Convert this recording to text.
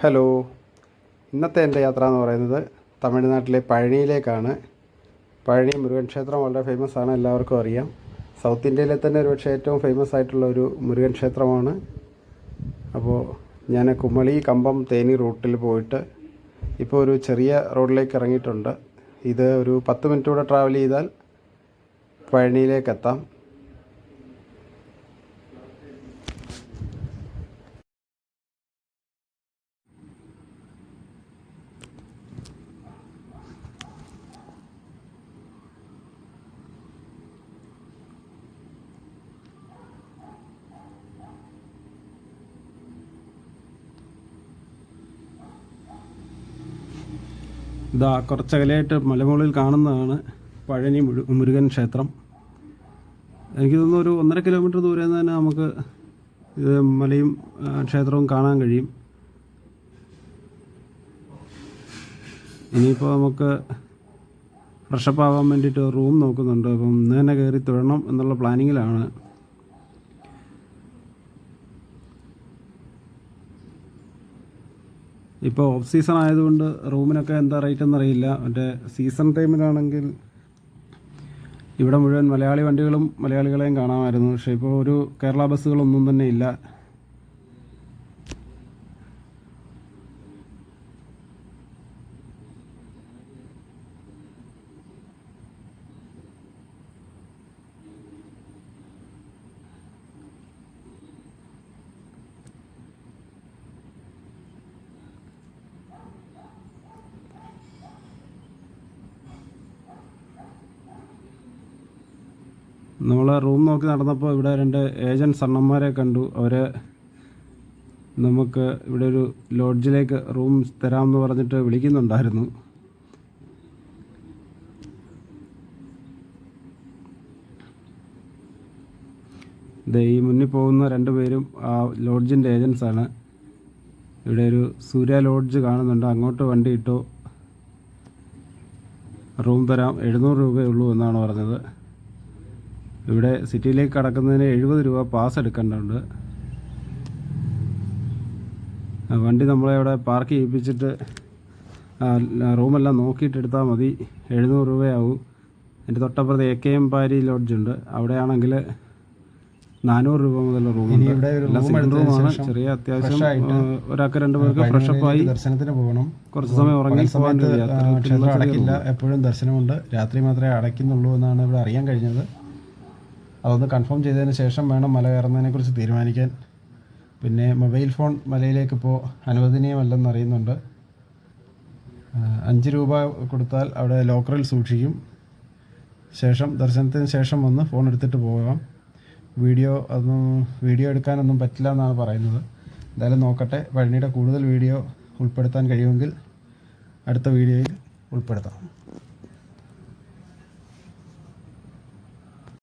Hello. ഇന്നത്തെ എന്റെ യാത്ര എന്ന് പറയുന്നത് തമിഴ്നാട്ടിലെ പഴനിയിലേക്കാണ്. പഴനി മുരുകൻ ക്ഷേത്രം വളരെ ഫേമസ് ആണ് എല്ലാവർക്കും അറിയാം. സൗത്ത് ഇന്ത്യയിലെ തന്നെ ഒരുപക്ഷെ ഏറ്റവും ഫേമസ് ആയിട്ടുള്ള ഒരു മുരുകൻ ക്ഷേത്രമാണ് അപ്പോൾ ഞാൻ കുമളി കമ്പം തേനി റൂട്ടിൽ പോയിട്ട് ഇപ്പോൾ ഒരു ചെറിയ റോഡിലേക്ക് ഇറങ്ങിയിട്ടുണ്ട്. ഇത് ഒരു പത്ത് മിനിറ്റ് കൂടെ ട്രാവൽ ചെയ്താൽ പഴനിയിലേക്ക് എത്താം ഇതാ കുറച്ചകലെയായിട്ട് മലമുകളിൽ കാണുന്നതാണ് പഴനി മുരു മുരുകൻ ക്ഷേത്രം. എനിക്ക് തോന്നുന്നു ഒരു ഒന്നര കിലോമീറ്റർ ദൂരെ നിന്ന് തന്നെ നമുക്ക് ഇത് മലയും ക്ഷേത്രവും കാണാൻ കഴിയും. ഇനിയിപ്പോൾ നമുക്ക് ഫ്രഷപ്പ് ആവാൻ വേണ്ടിയിട്ട് റൂം നോക്കുന്നുണ്ട്. അപ്പം ഇന്ന് തന്നെ കയറി തൊഴണം എന്നുള്ള പ്ലാനിങ്ങിലാണ് ഇപ്പോൾ ഓഫ് സീസൺ ആയതുകൊണ്ട് റൂമിനൊക്കെ എന്താ റേറ്റ് എന്നറിയില്ല. മറ്റേ സീസൺ ടൈമിലാണെങ്കിൽ ഇവിടെ മുഴുവൻ മലയാളി വണ്ടികളും മലയാളികളെയും കാണാമായിരുന്നു. പക്ഷേ ഇപ്പോൾ ഒരു കേരള ബസ്സുകളൊന്നും തന്നെ ഇല്ല. നമ്മൾ റൂം നോക്കി നടന്നപ്പോൾ ഇവിടെ രണ്ട് ഏജന്റ്സ് അണ്ണന്മാരെ കണ്ടു. അവരെ നമുക്ക് ഇവിടെ ഒരു ലോഡ്ജിലേക്ക് റൂം തരാമെന്ന് പറഞ്ഞിട്ട് വിളിക്കുന്നുണ്ടായിരുന്നു. ഈ മുന്നിൽ പോകുന്ന രണ്ട് പേരും ആ ലോഡ്ജിന്റെ ഏജൻസാണ്. ഇവിടെ ഒരു സൂര്യ ലോഡ്ജ് കാണുന്നുണ്ട്. അങ്ങോട്ട് വണ്ടി ഇട്ടു? റൂം തരാം. എഴുന്നൂറ് രൂപയേ ഉള്ളൂ എന്നാണ് പറഞ്ഞത്. ഇവിടെ സിറ്റിയിലേക്ക് കടക്കുന്നതിന് എഴുപത് രൂപ പാസ് എടുക്കേണ്ടതുണ്ട്. വണ്ടി നമ്മളെ ഇവിടെ പാർക്ക് ചെയ്യിപ്പിച്ചിട്ട് റൂമെല്ലാം നോക്കിയിട്ട് എടുത്താൽ മതി. എഴുന്നൂറ് രൂപയാവും. എന്റെ തൊട്ടപ്പുറത്ത് എ കെ എം പാരി ലോഡ്ജുണ്ട് അവിടെയാണെങ്കിൽ നാനൂറ് രൂപ മുതൽ റൂം റൂമാണ് ചെറിയ അത്യാവശ്യം ഒരാൾക്ക് രണ്ടു പേർക്ക് ഫ്രഷപ്പായി ദർശനത്തിന് പോകണം. കുറച്ച് സമയം ഉറങ്ങി സമയത്ത് ക്ഷേത്രം അടയ്ക്കില്ല. എപ്പോഴും ദർശനമുണ്ട്. രാത്രി മാത്രമേ അടയ്ക്കുന്നുള്ളൂ എന്നാണ് ഇവിടെ അറിയാൻ കഴിഞ്ഞത്. അതൊന്ന് കൺഫേം ചെയ്തതിന് ശേഷം വേണം മല കയറുന്നതിനെ കുറിച്ച് തീരുമാനിക്കാൻ. പിന്നെ മൊബൈൽ ഫോൺ മലയിലേക്ക് ഇപ്പോൾ അനുവദനീയമല്ലെന്ന് അറിയുന്നുണ്ട്. അഞ്ച് രൂപ കൊടുത്താൽ അവിടെ ലോക്കറിൽ സൂക്ഷിക്കും. ശേഷം ദർശനത്തിന് ശേഷം വന്ന് ഫോൺ എടുത്തിട്ട് പോകാം. വീഡിയോ അതൊന്നും വീഡിയോ എടുക്കാനൊന്നും പറ്റില്ല എന്നാണ് പറയുന്നത്. എന്തായാലും നോക്കട്ടെ പഴനിയുടെ കൂടുതൽ വീഡിയോ ഉൾപ്പെടുത്താൻ കഴിയുമെങ്കിൽ അടുത്ത വീഡിയോയിൽ ഉൾപ്പെടുത്താം.